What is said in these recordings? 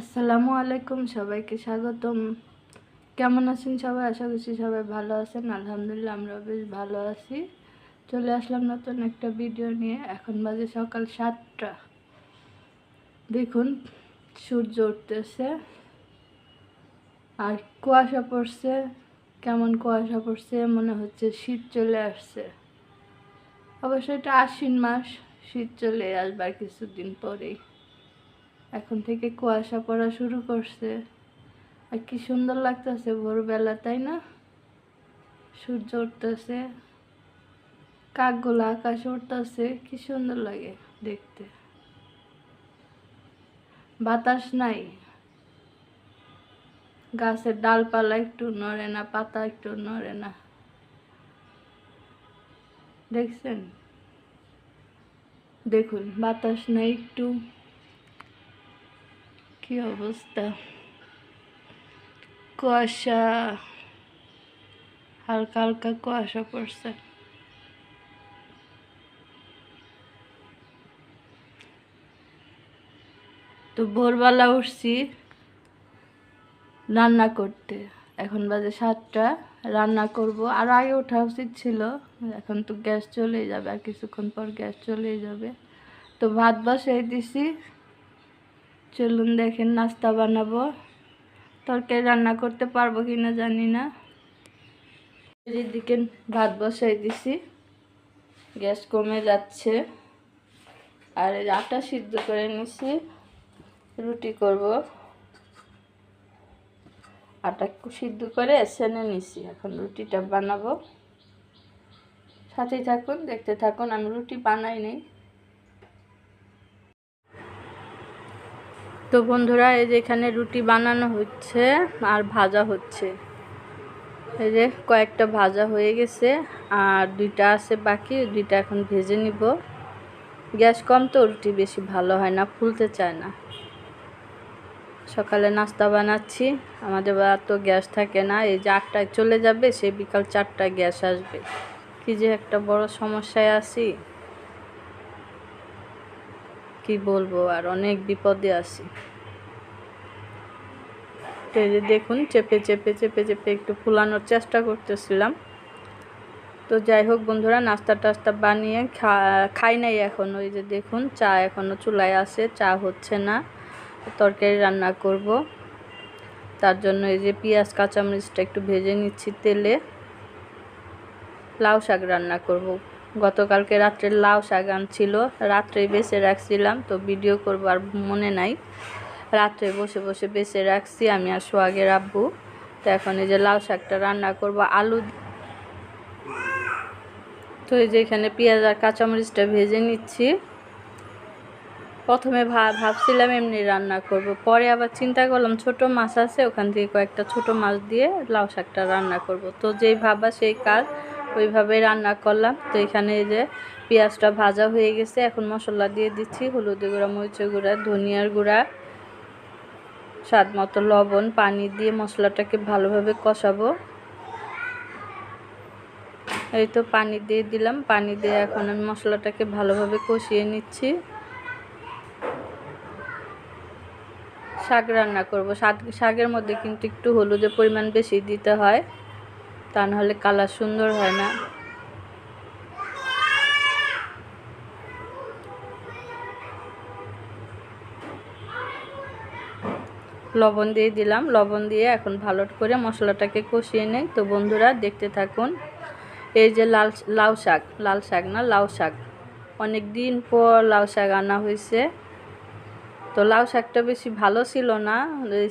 আসসালামু আলাইকুম, সবাইকে স্বাগতম। কেমন আছেন সবাই? আশা করছি সবাই ভালো আছেন। আলহামদুলিল্লাহ আমরা বেশ ভালো আছি। চলে আসলাম নতুন একটা ভিডিও নিয়ে। এখন বাজে সকাল সাতটা। দেখুন, সূর্য উঠতেছে। আর কুয়াশা পড়ছে। কেমন কুয়াশা পড়ছে? মনে হচ্ছে শীত চলে আসছে। অবশ্য এটা আশ্বিন মাস। শীত চলে আসবার কিছুদিন পরেই। এখন থেকে কুয়াশা পড়া শুরু করছে। আর কি সুন্দর লাগতেছে ভোরবেলা, তাই না? সূর্য উঠতেছে, কাকগুলো আকাশ উঠতেছে কি সুন্দর লাগে দেখতে। বাতাস নাই। গাছের ডালপালা একটু নড়ে না, পাতা একটু নড়ে না। দেখছেন? দেখুন, বাতাস নাই একটু। কি অবস্থা? কুয়াশা। হালকা হালকা কুয়াশা পড়ছে। তো ভোরবেলা উঠছি রান্না করতে। এখন বাজে সাতটা, রান্না করব। আর আগে ওঠা উচিত ছিল। এখন তো গ্যাস চলেই যাবে, আর কিছুক্ষণ পর গ্যাস চলেই যাবে। তো ভাত বসাই দিছি। চলুন দেখেন নাস্তা বানাবো। তরকারি রান্না করতে পারব কি না জানি না। এদিকে ভাত বসাই দিছি। গ্যাস কমে যাচ্ছে। আর আটা সিদ্ধ করে নিছি। রুটি করব। আটা সিদ্ধ করে সেনে নিছি। এখন রুটিটা বানাবো। সাথেই থাকুন, দেখতে থাকুন। আমি রুটি বানাই নেই। তো বন্ধুরা, এই যে এখানে রুটি বানানো হচ্ছে আর ভাজা হচ্ছে। এই যে কয়েকটা ভাজা হয়ে গেছে আর দুইটা আছে বাকি, দুইটা এখন ভেজে নিব। গ্যাস কম তো, রুটি বেশি ভালো হয় না, ফুলতে চায় না। সকালে নাস্তা বানাচ্ছি, আমাদের বা তো গ্যাস থাকে না, এই যে আটটায় চলে যাবে সে বিকাল চারটায় গ্যাস আসবে। কি যে একটা বড় সমস্যায় আছি। কি বলব, আর অনেক বিপদে আছি। যে দেখুন, চেপে চেপে চেপে চেপে একটু ফুলানোর চেষ্টা করতেছিলাম। তো যাই হোক বন্ধুরা, নাস্তা টাস্তা বানিয়ে খা, খাই নাই এখন। ওই যে দেখুন, চা এখনও চুলায় আছে, চা হচ্ছে না, তরকারি রান্না করব। তার জন্য এই যে পেঁয়াজ, কাঁচামরিচটা একটু ভেজে নিচ্ছি তেলে। লাউ শাক রান্না করব। গতকালকে রাত্রে লাউ শাক আনছিল, রাত্রে বেছে রাখছিলাম, তো ভিডিও করব আর মনে নাই। রাত্রে বসে বসে বেছে রাখছি আমি আর সোয়াগে রাখব তো এখন এই যে লাউ শাকটা রান্না করব, আলু তো এই যে এখানে পেঁয়াজ আর কাঁচামরিচটা ভেজে নিচ্ছি। প্রথমে ভা ভাবছিলাম এমনি রান্না করব, পরে আবার চিন্তা করলাম ছোট মাছ আছে, ওখান থেকে কয়েকটা ছোট মাছ দিয়ে লাউ শাকটা রান্না করব। তো যেই ভাবা সেই কাজ ওইভাবে রান্না করলাম। তো এখানে যে পেঁয়াজটা ভাজা হয়ে গেছে। এখন মশলা দিয়ে দিচ্ছি। হলুদের গুঁড়া মরিচের গুঁড়া, ধনিয়ার গুঁড়া, স্বাদ মতো লবণ, পানি দিয়ে মশলাটাকে ভালোভাবে কষাবো। এই তো পানি দিয়ে দিলাম। পানি দিয়ে এখন আমি মশলাটাকে ভালোভাবে কষিয়ে নিচ্ছি। শাক রান্না করব। শাক, শাকের মধ্যে কিন্তু একটু হলুদের পরিমাণ বেশি দিতে হয়। তা নাহলে কালার সুন্দর হয় না। লবণ দিয়ে দিলাম। লবণ দিয়ে এখন ভালো করে মশলাটাকে কষিয়ে নেই। তো বন্ধুরা, দেখতে থাকুন। এই যে লাল, লাউ শাক, লাল শাক না, লাউ শাক। অনেক দিন পর লাউ শাক আনা হয়েছে। তো লাউ শাকটা বেশি ভালো ছিল না।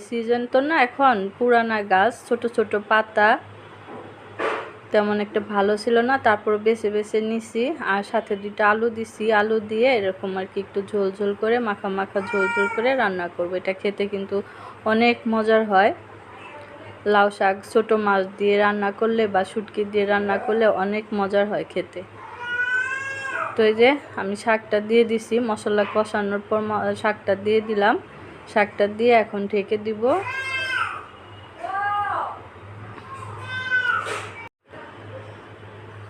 সিজন তো না, এখন পুরানা গাছ, ছোট ছোট পাতা। তেমন একটা ভালো ছিল না। তারপর বেছে বেছে নিছি আর সাথে দুইটা আলু দিছি। আলু দিয়ে এরকম আর কি একটু ঝোল ঝোল করে, মাখা মাখা ঝোল ঝোল করে রান্না করব। এটা খেতে কিন্তু অনেক মজার হয়। লাউ শাক, ছোটো মাছ দিয়ে রান্না করলে বা শুটকি দিয়ে রান্না করলে অনেক মজার হয় খেতে। তো এই যে আমি শাকটা দিয়ে দিছি, মশলা কষানোর পর শাকটা দিয়ে দিলাম। শাকটা দিয়ে এখন ঢেকে দিব।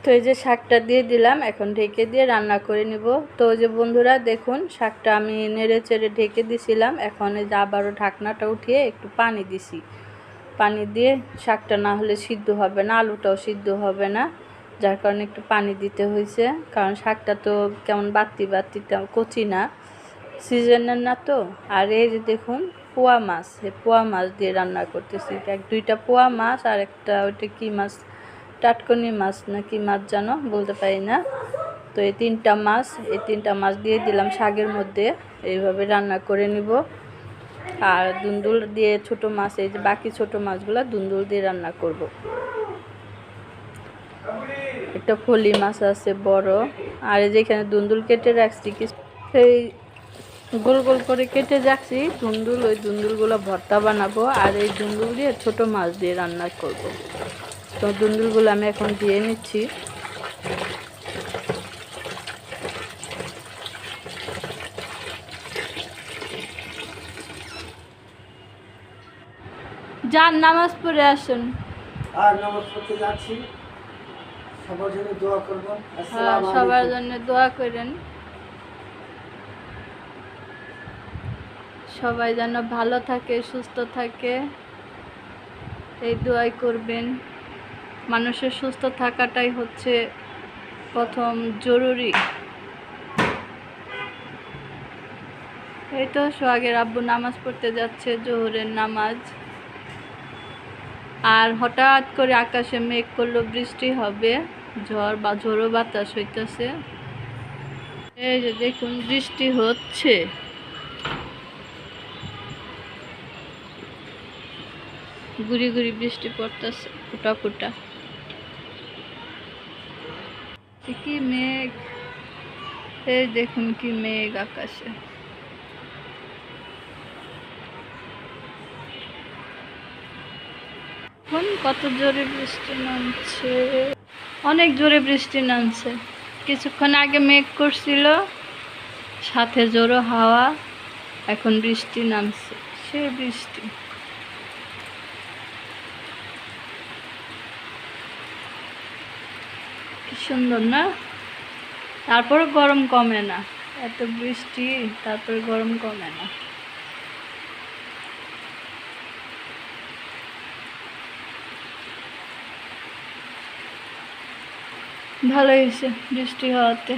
তো এই যে শাকটা দিয়ে দিলাম, এখন ঢেকে দিয়ে রান্না করে নিব। তো যে বন্ধুরা, দেখুন, শাকটা আমি নেড়ে চেড়ে ঢেকে দিছিলাম। এখন এই যে আবারও ঢাকনাটা উঠিয়ে একটু পানি দিছি। পানি দিয়ে শাকটা না হলে সিদ্ধ হবে না, আলুটাও সিদ্ধ হবে না। যার কারণে একটু পানি দিতে হয়েছে, কারণ শাকটা তো কেমন বাতি বাতি কচি না। সিজনের না তো। আর এই যে দেখুন, পোয়া মাছ পোয়া মাছ দিয়ে রান্না করতেছি। এক দুইটা পোয়া মাছ আর একটা ওইটা কী মাছ? টাটকনি মাছ না কি মাছ জানো? বলতে পারি না। তো এই তিনটা মাছ, এই তিনটা মাছ দিয়ে দিলাম শাকের মধ্যে। এইভাবে রান্না করে নিব। আর দুন্দুল দিয়ে ছোট মাছ, এই যে বাকি ছোট মাছগুলো দুন্দুল দিয়ে রান্না করব। একটা ফলি মাছ আছে বড়। আর এই যে এখানে দুন্দুল কেটে রাখছি। কি সেই গোল গোল করে কেটে রাখছি। দুন্দুল, ওই দুন্দুলগুলো ভর্তা বানাবো। আর এই দুন্দুল দিয়ে ছোট মাছ দিয়ে রান্না করব। তো দুন্দুলগুলো আমি এখন দিয়ে নিচ্ছি। যান নামাজ পড়ে আসুন। আর নামাজ পড়তে যাচ্ছি। সবার জন্য দোয়া করব হ্যাঁ, আসসালামু সবার জন্য দোয়া করেন। সবাই যেন ভালো থাকে সুস্থ থাকে এই দোয়াই করবেন। মানুষের সুস্থ থাকাটাই হচ্ছে প্রথম জরুরি। এই তো সোহাগের আব্বু নামাজ পড়তে যাচ্ছে, জোহরের নামাজ। আর হঠাৎ করে আকাশে মেঘ করল, বৃষ্টি হবে, ঝড় বা ঝোড়ো বাতাস হইতেছে। এই যে দেখুন, বৃষ্টি হচ্ছে। গুড়ি গুড়ি বৃষ্টি পড়তেছে, ফুটা ফুটা। কি মেঘ। এই দেখুন কি মেঘ আকাশে। এখন কত জোরে বৃষ্টি নামছে। অনেক জোরে বৃষ্টি নামছে। কিছুক্ষণ আগে মেঘ করছিল, সাথে জোরো হাওয়া, এখন বৃষ্টি নামছে। সে বৃষ্টি। কি সুন্দর না? তারপরে গরম কমে না। এত বৃষ্টি, তারপরে গরম কমে না। ভালো হয়েছে বৃষ্টি হওয়াতে।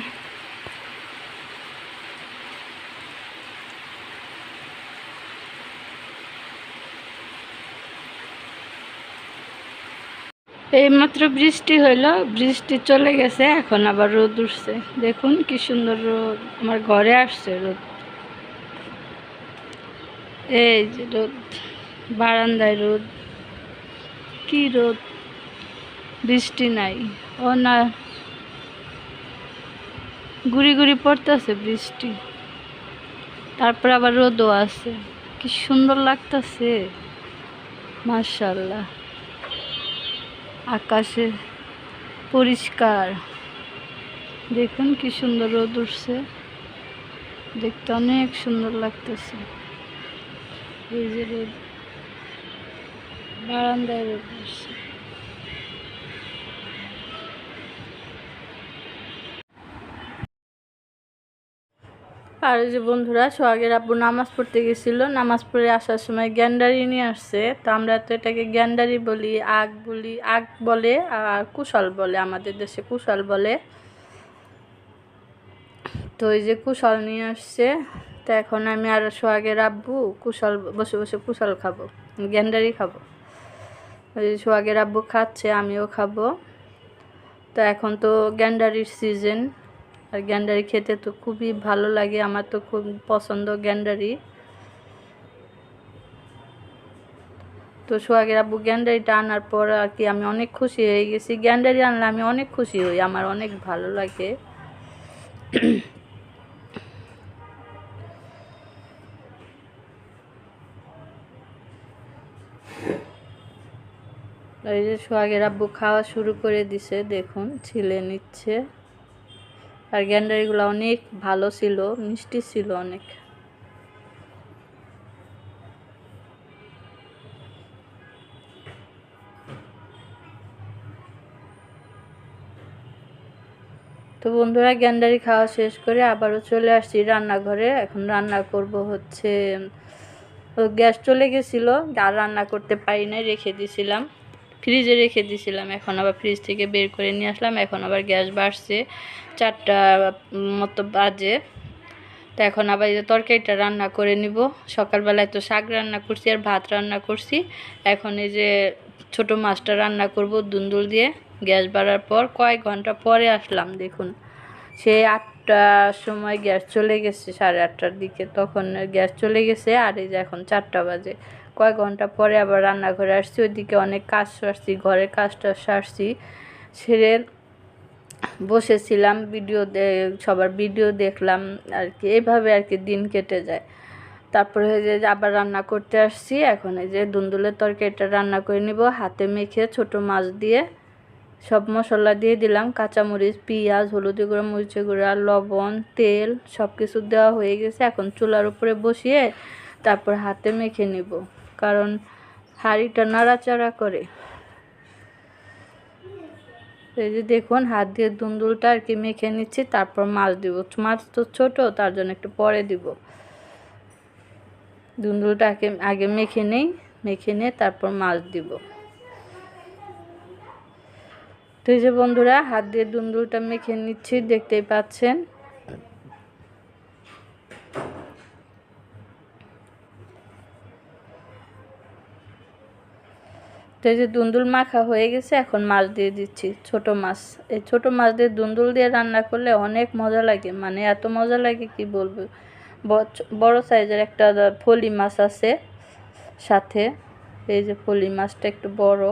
এইমাত্র বৃষ্টি হইল, বৃষ্টি চলে গেছে, এখন আবার রোদ উঠছে। দেখুন কি সুন্দর রোদ, আমার ঘরে আসছে রোদ। এই যে রোদ, বারান্দায় রোদ। কি রোদ? বৃষ্টি নাই। ও না, গুড়ি গুড়ি পড়তেছে বৃষ্টি। তারপর আবার রোদও আছে। কি সুন্দর লাগতেছে। মার্শাল্লাহ আকাশে পরিষ্কার। দেখুন কি সুন্দর রোদ উঠছে। দেখতে অনেক সুন্দর লাগতেছে। এই যে রোদ, বারান্দায় রোদ উঠছে। আর যে বন্ধুরা সোহাগের আব্বু নামাজ পড়তে গেছিল, নামাজ পড়ে আসার সময় গ্যান্ডারি নিয়ে আসছে। তো আমরা তো এটাকে গ্যান্ডারি বলি, আগ বলি, আগ বলে আর কুশল বলে, আমাদের দেশে কুশল বলে। তো এই যে কুশল নিয়ে আসছে, তো এখন আমি আর সোহাগের আব্বু কুশল, বসে বসে কুশল খাব, গ্যান্ডারি খাব। ওই সোহাগের আব্বু খাচ্ছে, আমিও খাব। তো এখন তো গ্যান্ডারির সিজন আর গ্যান্ডারি খেতে তো খুবই ভালো লাগে, আমার তো খুব পছন্দ গ্যান্ডারি। তো সোহাগের আব্বু গ্যান্ডারিটা আনার পর আর কি আমি অনেক খুশি হয়ে গেছি। গ্যান্ডারি আনলে আমি অনেক খুশি হই, আমার অনেক ভালো লাগে। এই যে সোহাগের আব্বু খাওয়া শুরু করে দিছে, দেখুন, ছিলে নিচ্ছে। আর গ্যান্ডারিগুলো অনেক ভালো ছিল, মিষ্টি ছিল অনেক। তো বন্ধুরা, গ্যান্ডারি খাওয়া শেষ করে আবারও চলে আসছি রান্নাঘরে। এখন রান্না করব হচ্ছে গ্যাস চলে গেছিল, আর রান্না করতে পারি না রেখে দিয়েছিলাম ফ্রিজে রেখে দিয়েছিলাম এখন আবার ফ্রিজ থেকে বের করে নিয়ে আসলাম, এখন আবার গ্যাস বাড়ছে, চারটা মতো বাজে। তো এখন আবার এই তরকারিটা রান্না করে নিব। সকালবেলায় তো শাক রান্না করছি আর ভাত রান্না করছি। এখন এই যে ছোট মাছটা রান্না করব দুন্দুল দিয়ে। গ্যাস বাড়ার পর কয়েক ঘণ্টা পরে আসলাম, দেখুন। সেই আটটার সময় গ্যাস চলে গেছে সাড়ে আটটার দিকে, তখন গ্যাস চলে গেছে আর এই যে এখন চারটা বাজে। কয়েক ঘণ্টা পরে আবার রান্নাঘরে আসছি। ওইদিকে অনেক কাজ সারছি, ঘরের কাজটা সারছি। সেরে বসেছিলাম ভিডিও সবার ভিডিও দেখলাম আর কি। এইভাবে আর কি দিন কেটে যায়। তারপরে যে আবার রান্না করতে আসছি। এখন এই যে দুন্দুলের তরকারিটা রান্না করে নিব। হাতে মেখে ছোট মাছ দিয়ে সব মশলা দিয়ে দিলাম। কাঁচামরিচ, পেঁয়াজ, হলুদি গুঁড়া মরিচের গুঁড়া, লবণ, তেল সব কিছু দেওয়া হয়ে গেছে। এখন চুলার উপরে বসিয়ে তারপর হাতে মেখে নিব। কারণ হাঁড়িটা নাড়াচাড়া করে। এই যে দেখুন, হাত দিয়ে দুন্দুলটা আর কি মেখে নিচ্ছি, তারপর মাছ দিব। মাছ তো ছোট, তার জন্য একটু পরে দিব। দুন্দুলটা আগে আগে মেখে নেই, মেখে নিয়ে তারপর মাছ দিব। তো এই যে বন্ধুরা, হাত দিয়ে দুন্দুলটা মেখে নিচ্ছি, দেখতেই পাচ্ছেন। তো এই যে দুন্দুল মাখা হয়ে গেছে, এখন মাছ দিয়ে দিচ্ছি ছোট মাছ। এই ছোট মাছ দিয়ে দুন্দুল দিয়ে রান্না করলে অনেক মজা লাগে। মানে এত মজা লাগে কি বলব? বড় সাইজের একটা ফলি মাছ আছে সাথে। এই যে ফলি মাছটা একটু বড়।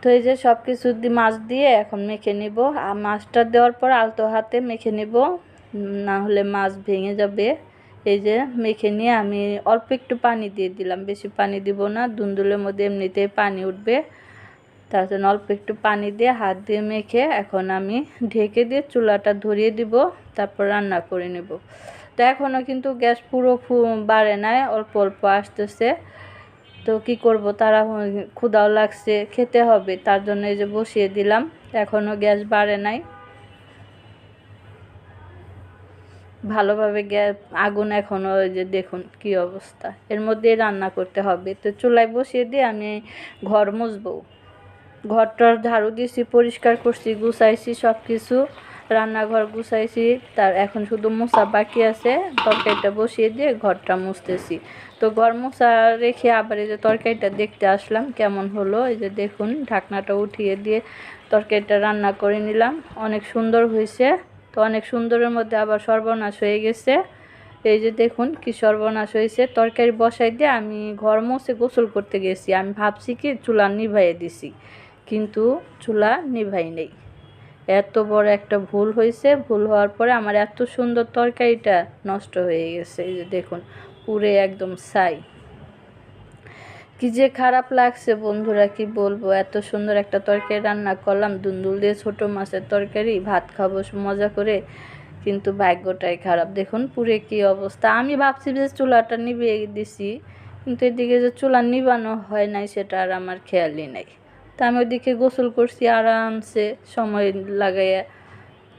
তো এই যে সব কিছু মাছ দিয়ে এখন মেখে নিব। আর মাছটা দেওয়ার পর আলতো হাতে মেখে নিব। না হলে মাছ ভেঙে যাবে। এই যে মেখে নিয়ে আমি অল্প একটু পানি দিয়ে দিলাম। বেশি পানি দিব না, দুন্দুলের মধ্যে এমনিতেই পানি উঠবে। তার জন্য অল্প একটু পানি দিয়ে হাত দিয়ে মেখে এখন আমি ঢেকে দিয়ে চুলাটা ধরিয়ে দিব, তারপর রান্না করে নেব। তো এখনও কিন্তু গ্যাস পুরো বাড়ে নাই, অল্প অল্প আসতেছে। তো কি করব, তারা ক্ষুদাও লাগছে, খেতে হবে, তার জন্য এই যে বসিয়ে দিলাম। এখনও গ্যাস বাড়ে নাই। ভালোভাবে গ্যাস আগুন এখনও ওই যে দেখুন কি অবস্থা। এর মধ্যে রান্না করতে হবে। তো চুলায় বসিয়ে দিয়ে আমি ঘর মুছবো। ঘরটার ঝাড়ু দিয়েছি, পরিষ্কার করছি, গুছাইছি সব কিছু রান্নাঘর গুছাইছি, তার এখন শুধু মোছা বাকি আছে। তরকারিটা বসিয়ে দিয়ে ঘরটা মুছতেছি। তো ঘর মোছা রেখে আবার এই যে তরকারিটা দেখতে আসলাম, কেমন হলো? এই যে দেখুন, ঢাকনাটা উঠিয়ে দিয়ে তরকারিটা রান্না করে নিলাম। অনেক সুন্দর হয়েছে। তো অনেক সুন্দরের মধ্যে আবার সর্বনাশ হয়ে গেছে। এই যে দেখুন কি সর্বনাশ হয়েছে। তরকারি বসাই দিয়ে আমি ঘর মুছে গোসল করতে গেছি। আমি ভাবছি কি চুলা নিভাইয়ে দিছি। কিন্তু চুলা নিভাই নেই। এত বড় একটা ভুল হয়েছে। ভুল হওয়ার পরে আমার এত সুন্দর তরকারিটা নষ্ট হয়ে গেছে। এই যে দেখুন, পুরে একদম ছাই। কি যে খারাপ লাগছে বন্ধুরা, কি বলব? এত সুন্দর একটা তরকারি রান্না করলাম। দুন্দুল দিয়ে ছোট মাছের তরকারি, ভাত খাব মজা করে। কিন্তু ভাগ্যটাই খারাপ। দেখুন পুরে কি অবস্থা। আমি ভাবছি যে চুলাটা নিভিয়ে দিছি, কিন্তু এদিকে যে চুলা নিবানো হয় নাই সেটা আর আমার খেয়ালই নাই। তা আমি ওইদিকে গোসল করছি আরামসে, সময় লাগাইয়া।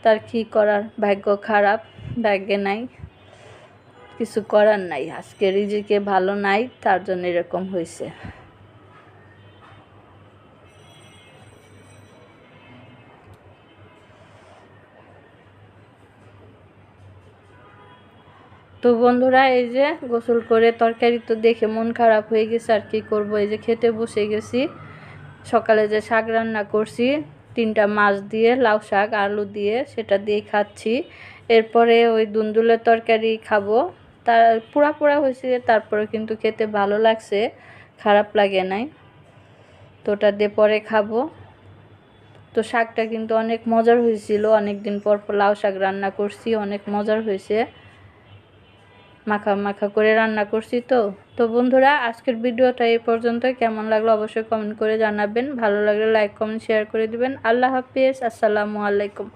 তার কি করার? ভাগ্য খারাপ, ভাগ্যে নাই। কিছু করার নাই। আজকে রিজিকে ভালো নাই, তার জন্য এরকম হয়েছে তো বন্ধুরা, এই যে গোসল করে তরকারি তো দেখে মন খারাপ হয়ে গেছে, আর কি করব? এই যে খেতে বসে গেছি। সকালে যে শাক রান্না করছি, তিনটা মাছ দিয়ে, লাউ শাক, আলু দিয়ে, সেটা দিয়ে খাচ্ছি। এরপরে ওই দুন্দুলের তরকারি খাব। তার পুরা পুরা হয়েছে তারপরে কিন্তু খেতে ভালো লাগছে, খারাপ লাগে নাই। তো ওটা দিয়ে পরে খাব। তো শাকটা কিন্তু অনেক মজার হয়েছিল অনেক দিন পর লাউ শাক রান্না করছি, অনেক মজার হয়েছে। মাখা মাখা করে রান্না করছি তো। তো বন্ধুরা, আজকের ভিডিওটা এই পর্যন্ত কেমন লাগল অবশ্যই কমেন্ট করে জানাবেন। ভালো লাগলে লাইক কমেন্ট শেয়ার করে দিবেন। আল্লাহ হাফিজ। আসসালামু আলাইকুম।